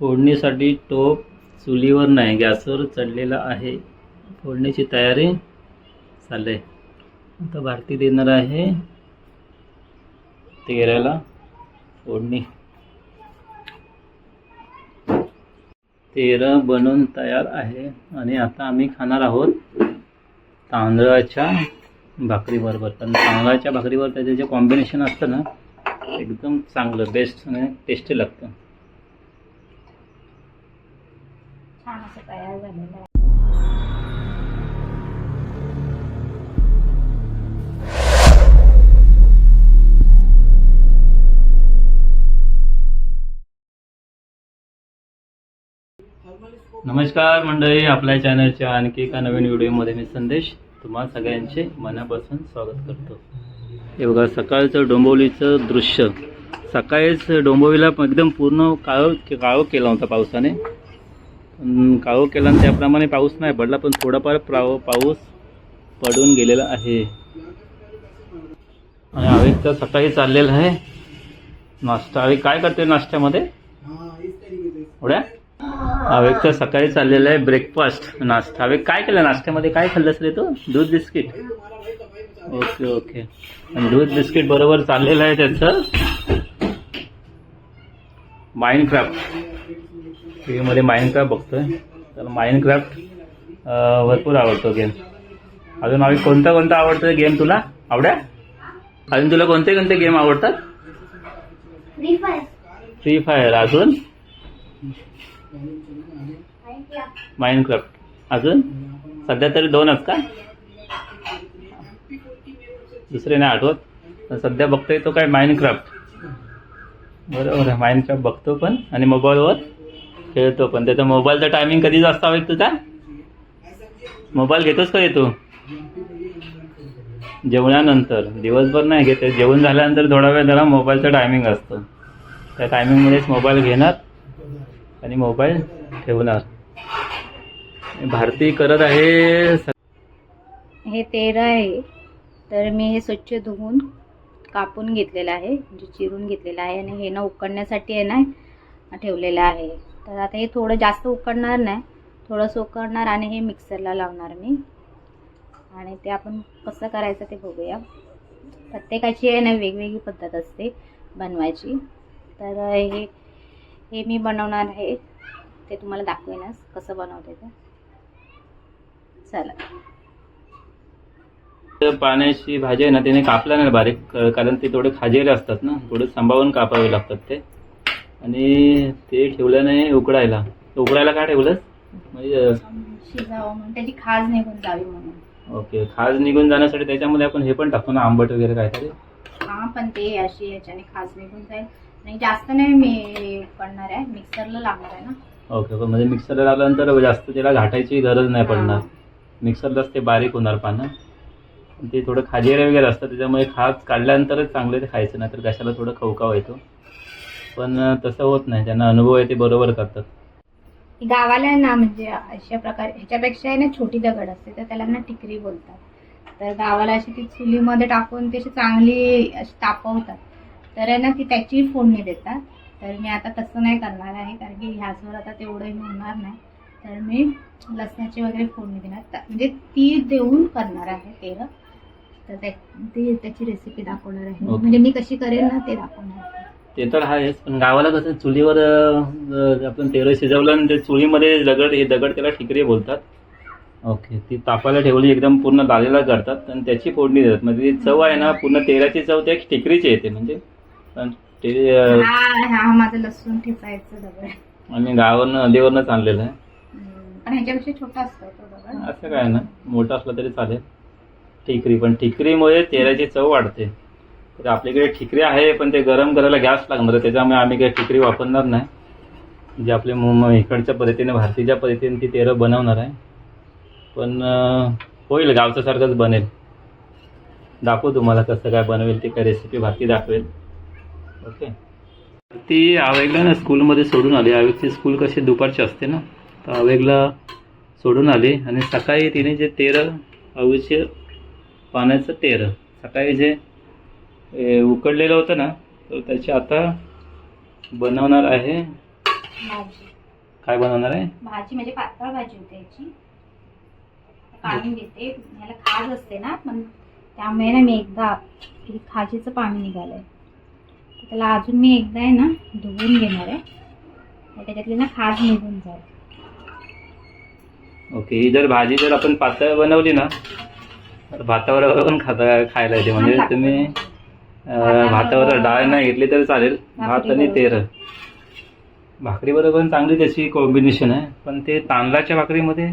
फोडणीसाठी टोप चुलीवर नाही गॅसवर चढलेला आहे. फोडणीची तयारी चालू आहे. आता भारती देणार आहे तेराला फोडणी. तेरा बनवून तयार आहे आणि आता आम्ही खाणार आहोत तांदळाच्या भाकरीबरोबर. कारण तांदळाच्या भाकरीवर त्याचे जे कॉम्बिनेशन असतं ना एकदम चांगलं बेस्ट आणि टेस्टी लागतं. छान असं तयार झालेलं आहे. नमस्कार मंडळी आपल्या चॅनलच्या आणखी एका नवीन व्हिडिओमध्ये मी संदेश तुम्हा सगळ्यांचे मनापासून स्वागत करतो. हे बघा सकाळचं डोंबवलीचं दृश्य. सकाळीच डोंबवलीला एकदम पूर्ण काळो काळो केला होता पावसाने. काळो केला आणि त्याप्रमाणे पाऊस नाही पडला पण थोडाफार प्राव पाऊस पडून गेलेला आहे. आणि आवेग तर सकाळी चाललेला आहे. नाश्ता आवेग काय करते नाश्त्यामध्ये? एवढ्या? आवेग तर सकाळी चाललेला आहे ब्रेकफास्ट नाश्ता. आवेग काय केलं नाश्त्यामध्ये? काय खाल्लंस रे तू? दूध बिस्किट? Okay okay. आणि दूध बिस्किट बरोबर चाललेलं आहे त्याचं. माइंड क्राफ्ट टी व्हीमध्ये माइंड क्राफ्ट बघतोय. तर माइंड क्राफ्ट भरपूर आवडतो गेम अजून आम्ही कोणता कोणता आवडतो गेम तुला? आवड्या? अजून तुला कोणते कोणते गेम आवडतात? फ्री फायर अजून? Mind craft. अजून? सध्या तरी दोनच का? दुसरे नाही आठवत. सध्या बघतोय तो काय माइंड क्राफ्ट. बरोबर आहे माइंड क्राफ्ट बघतो पण. आणि मोबाईलवर खेळतो पण त्याचा मोबाईलचा टायमिंग कधी जास्त हवे तुझा? मोबाईल घेतोस का तू? जेवणानंतर. दिवसभर नाही घेते जेवण झाल्यानंतर थोडा वेळ जरा मोबाईलचा टायमिंग असतो. त्या टायमिंगमध्येच मोबाईल घेणार आणि मोबाईल ठेवणार. भारती करत आहे हे तेरा आहे. तर मी हे स्वच्छ धुवून कापून घेतलेलं आहे. म्हणजे चिरून घेतलेलं आहे आणि हे ना उकडण्यासाठी आहे ना ठेवलेलं आहे. तर आता हे थोडं जास्त उकडणार नाही. थोडंसं उकडणार आणि हे मिक्सरला लावणार मी. आणि ते आपण कसं करायचं ते बघूया. प्रत्येकाची आहे ना वेगवेगळी पद्धत असते बनवायची. तर हे हे मी बनवणार आहे. ते तुम्हाला दाखवेनच कसं बनवते ते. चला. पाण्याची भाजी आहे ना त्याने कापला नाही बारीक कारण ते थोडे खाजेले असतात ना थोडे सांभाळून कापावे लागतात ते. आणि ते ठेवलं नाही उकडायला. उकडायला काय ठेवलं म्हणजे शिजावं म्हणून. त्याची खाज निघून जावी म्हणून. ओके. खाज निघून जाण्यासाठी त्याच्यामध्ये आपण हे पण टाकतो ना आंबट वगैरे काहीतरी? हा पण ते अशी याच्याने खाज निघून जाईल. आणि जास्त नाही मी करणार आहे. मिक्सरला लावणार आहे ना. ओके पण म्हणजे मिक्सरला लावल्यानंतर जास्त त्याला घाटायची गरज नाही पडणार. मिक्सरलाच ते बारीक होणार पानं ते थोडं खाजेरे वगैरे असतं त्याच्यामुळे खाज काढल्यानंतरच चांगले ते खायचं नाही तर कशाला थोडं खवकाव येतो. पण तसं होत नाही. ज्यांना अनुभव आहे ते बरोबर करतात. गावाला ना म्हणजे अशा प्रकारे ह्याच्यापेक्षा आहे ना छोटी दगड असते तर त्याला ना टिकरी बोलतात. तर गावाला अशी ती चुलीमध्ये टाकून ती अशी चांगली अशी तापवतात. तर आहे ना ती त्याची फोडणी देतात. तर मी आता तसं नाही करणार आहे कारण की ह्याचवर आता तेवढं हे होणार नाही. तर मी लसणाची वगैरे फोडणी देणार. त- म्हणजे ती देऊन करणार आहे तेरं तर त्याची रेसिपी दाखवणार आहे. म्हणजे मी कशी करेन ना ते दाखवणार ते तर आहेच पण गावाला कसं चुलीवर अं, आपण तेरं शिजवलं आणि ते चुलीमध्ये दगड हे दगड त्याला ठिकरी बोलतात. ओके. ती तापायला ठेवली एकदम पूर्ण लालेला करतात आणि त्याची फोडणी देतात. म्हणजे ती चव आहे ना पूर्ण तेराची चव त्या ठिकरीची येते म्हणजे. पण ते अं, हा हा माझं लसूण ठेचायचं दगड. आहे. आम्ही गावावरनं नदीवरनंच आणलेलं आहे. हम्म, पण ह्याच्यापेक्षा छोटा असतो तो दगड. असं काय ना मोठं असलं तरी चालेल. ठिकरी पण ठिकरीमुळे तेलाची चव वाढते. तर आपल्याकडे ठिकरी आहे पण ते गरम करायला गॅस लागणार त्याच्यामुळे आम्ही काही ठिकरी वापरणार नाही. जे आपले मुं- इकडच्या पद्धतीने भारतीच्या पद्धतीने ती तेरं बनवणार आहे. पण होईल गावच्यासारखंच बनेल. दाखवू तुम्हाला कसं काय बनवेल ती काय रेसिपी भारती दाखवेल. ओके? ती आवेगला ना स्कूलमध्ये सोडून आली. आवेगची स्कूल कशी दुपारची असते ना तर आवेगला सोडून आली. आणि सकाळी तिने जे तेरं आवीचे पाण्याचं तेरं सकाळी जे उकडलेलं होतं ना तर त्याचे आता बनवणार आहे. भाजी. काय बनवणार आहे? भाजी म्हणजे पातळ भाजी होते याची. काढून घेते. याला खाज असते ना पण त्यामुळे ना मी एकदा खाजीचं पाणी निघालंय. तर त्याला अजून मी एकदा आहे ना धुवून घेणार आहे. त्याच्यातली ना खाज निघून जाईल. ओके ही जर भाजी जर आपण पातळ बनवली ना तर भाताबरोबर पण खाता खायला येते. म्हणजे. तुम्ही भातावर डाळ नाही घेतली तरी चालेल. भात आणि तेर भाकरी बरोबर पण चांगली त्याची कॉम्बिनेशन आहे. पण ते तांदळाच्या भाकरीमध्ये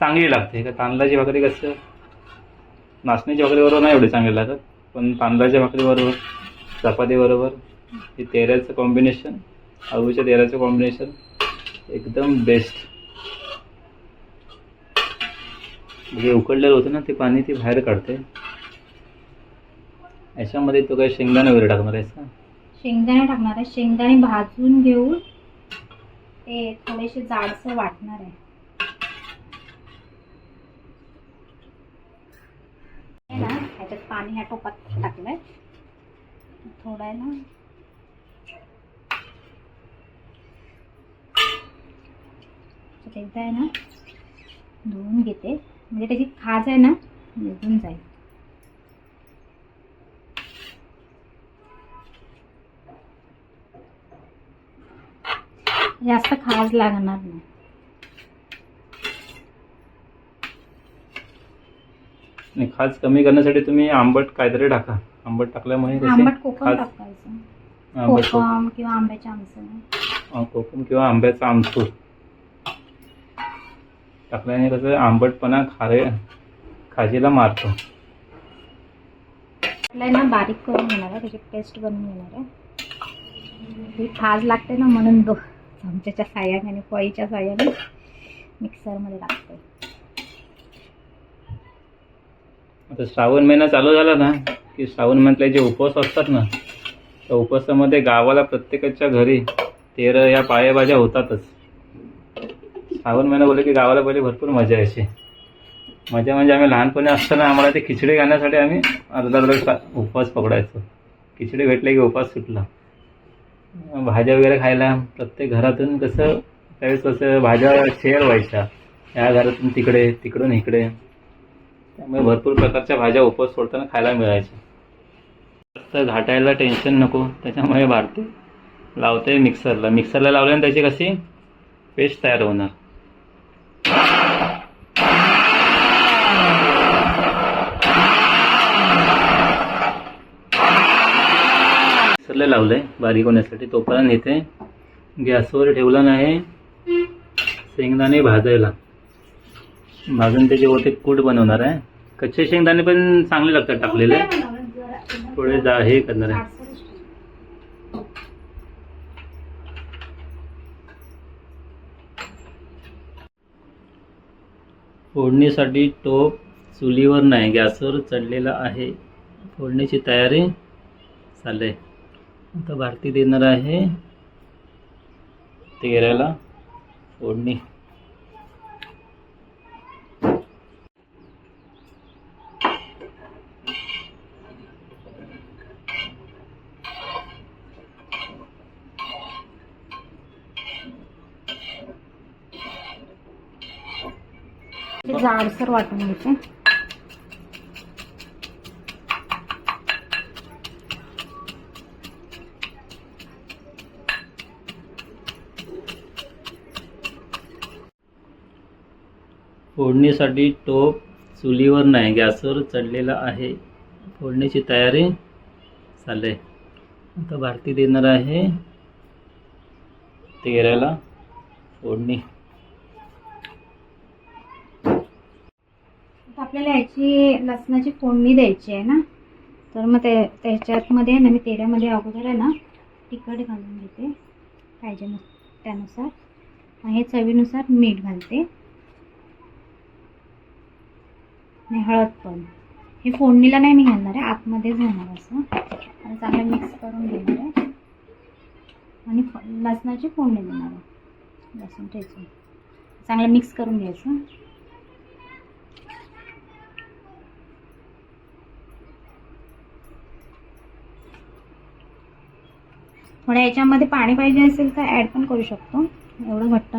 चांगली लागते. का तांदळाची भाकरी कसं? नाचणीच्या भाकरीबरोबर नाही एवढी चांगली लागत. पण तांदळाच्या भाकरीबरोबर चपातीबरोबर ते तेऱ्याचं कॉम्बिनेशन अळूच्या तेऱ्याचं कॉम्बिनेशन एकदम बेस्ट जे उकडलेलं होतं ना ते पाणी ती बाहेर काढते. याच्यामध्ये तो काय शेंगदाणे वगैरे टाकणार आहेस का? शेंगदाणे टाकणार आहे. शेंगदाणे भाजून घेऊन ते थोडेसे जाडसर वाटणार आहे. हे ना ह्याच्यात पाणी ह्या टोपात टाकलंय. थोडा आहे ना. एकदा आहे ना धुवून घेते. म्हणजे त्याची खाज आहे ना निघून जाईल. जास्त खाज लागणार नाही. आणि खास कमी करण्यासाठी तुम्ही आंबट काहीतरी टाका. आंबट टाकल्यामुळे आंबट कोकम टाकायचं. कोकम. किंवा आंब्याचे आमचं. अं, कोकम किंवा आंब्याचा आमसूर टाकल्याने कसं? आंबटपणा खारे खाजीला मारतो. ना बारीक करून घेणार आहे त्याची पेस्ट बनवून घेणार आहे. ही खाज लागते ना म्हणून दो चमच्याच्या साह्याने आणि पळीच्या साह्याने मिक्सरमध्ये टाकते आता श्रावण महिना चालू झाला ना की श्रावण महिन्यातले जे उपवास असतात ना त्या उपवासामध्ये गावाला प्रत्येकाच्या घरी तेर या पाळेभाज्या होतातच. श्रावण महिना बोलले की गावाला पहिले भरपूर मजा यायची. मजा म्हणजे आम्ही लहानपणी असताना आम्हाला ते खिचडी घालण्यासाठी आम्ही अर्धा अर्धा उपवास पकडायचो. खिचडी भेटले की उपवास सुटला. भाज्या वगैरे खायला प्रत्येक घरातून कसं त्यावेळेस कसं भाज्या शेअर व्हायच्या. या घरातून तिकडे तिकडून इकडे. त्यामुळे भरपूर प्रकारच्या भाज्या उपवास सोडताना खायला मिळायच्या. जास्त घाटायला टेन्शन नको त्याच्यामुळे भारती लावते मिक्सरला मिक्सरला लावल्याने त्याची कशी पेस्ट तयार होणार. मिक्सरला लावलंय बारीक होण्यासाठी. तोपर्यंत इथे गॅसवर ठेवला नाही. शेंगदाणे भाजायला. भाजून त्याचे होते कूट बनवणार आहे. कच्चे शेंगदाणे पण चांगले लागतात टाकलेले. थोडे जा हे करणार आहे. फोडणीसाठी टोप चुलीवर नाही गॅसवर चढलेला आहे. फोडणीची तयारी चालू आहे. आता भारती देणार आहे. तेराला फोडणी जाडसर वाटून घ्यायचे फोडणीसाठी टोप चुलीवर नाही गॅसवर चढलेला आहे. फोडणीची तयारी चालू आहे आता भारती देणार आहे तेराला फोडणी. आपल्याला याची लसणाची फोडणी द्यायची आहे ना? तर मग ते त्याच्यातमध्ये ना मी तेलामध्ये अगोदर आहे ना तिखट घालून घेते. पाहिजे त्यानुसार. हे चवीनुसार मीठ घालते. आणि हळद पण. हे फोडणीला नाही मी घालणार आहे आतमध्येच घालणार असं. आणि चांगलं मिक्स करून घेणार आहे. आणि लसणाची फोडणी देणार आहे. लसूण ठेचून. चांगलं मिक्स करून घ्यायचं. थोड्या याच्यामध्ये पाणी पाहिजे असेल तर ॲड पण करू शकतो. एवढं घट्ट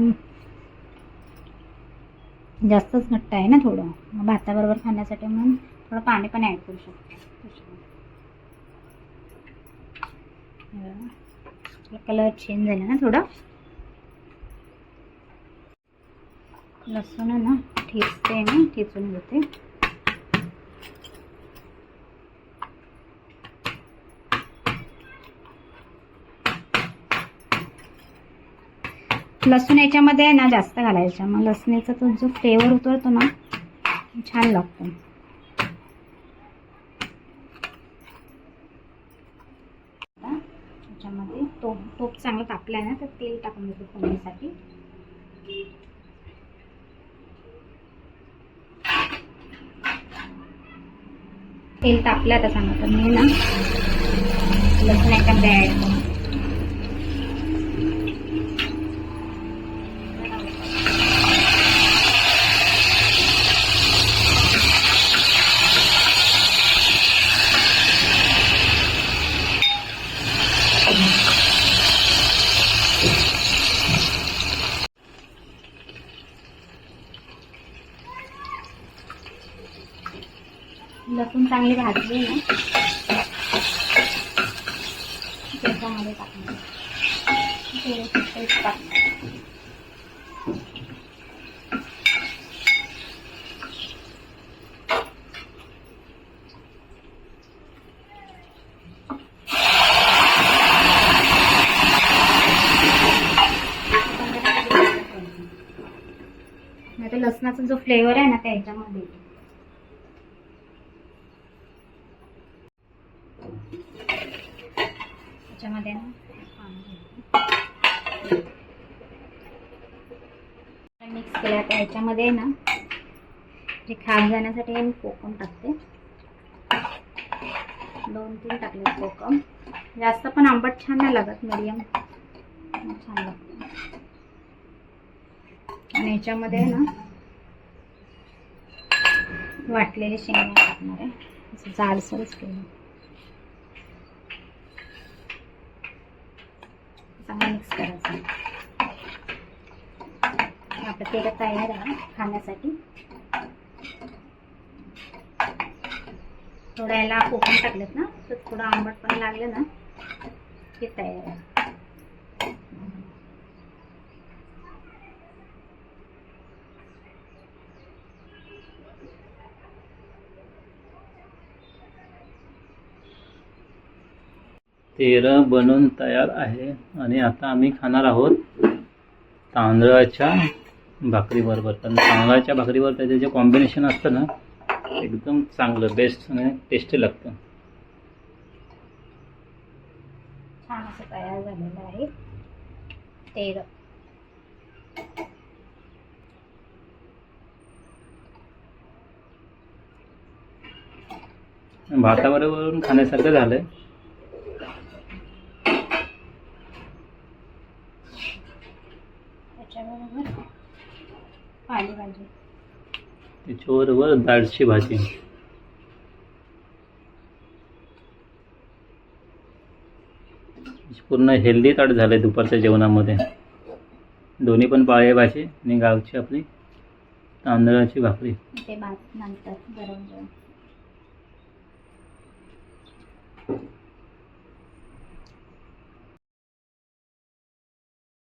जास्तच घट्ट आहे ना थोडं. मग भाताबरोबर खाण्यासाठी म्हणून थोडं पाणी पण ॲड करू शकतो. कलर चेंज झाला ना थोडा. लसूण आहे ना ठेचते मी ठेचून घेते. लसूण याच्यामध्ये आहे ना जास्त घालायचा. मग लसणीचा तो जो फ्लेवर उतरतो ना छान लागतो. त्याच्यामध्ये तो तोप चांगला चांगलं आहे ना तर तेल टाकून देतो फोडणीसाठी. तेल तापलं आता सांगा तर मी ना लसूण याच्यामध्ये ॲड करू लसूण चांगली भाजली ना त्याच्यामध्ये टाकणार. पेस्ट टाकणार. लसणाचा जो फ्लेवर आहे ना त्याच्यामध्ये येतो. त्याच्यामध्ये ना पाणी मिक्स केलं आता ह्याच्यामध्ये ना जे खास जाण्यासाठी मी कोकम टाकते. दोन तीन टाकले कोकम. जास्त पण आंबट छान नाही लागत मिडियम छान लागतं. आणि ह्याच्यामध्ये ना वाटलेले शेंगा टाकणार आहे. जाडसरच केलं. चांगलं मिक्स करायचं. आपलं तेल तयार आहे खाण्यासाठी. थोडा याला कोकण टाकलेत ना तर थोडं आंबट पण लागलं ना ते तयार आहे. तेरा बनून तयार आहे आणि आता आम्ही खाणार आहोत तांदळाच्या भाकरीबरोबर. कारण तांदळाच्या भाकरीवर त्याचे जे कॉम्बिनेशन असतं ना एकदम चांगलं बेस्ट आणि टेस्टी लागतं. छान असं तयार झालेलं आहे. तेल. भाताबरोबर खाण्यासारखं झालंय. त्याच्याबरोबर पालेभाजी त्याच्याबरोबर डाळची भाजी. पूर्ण हेल्दी ताट झालंय दुपारच्या जेवणामध्ये. दोन्ही पण पालेभाजी आणि गावची आपली तांदळाची भाकरी. ते भात नंतर गरम गरम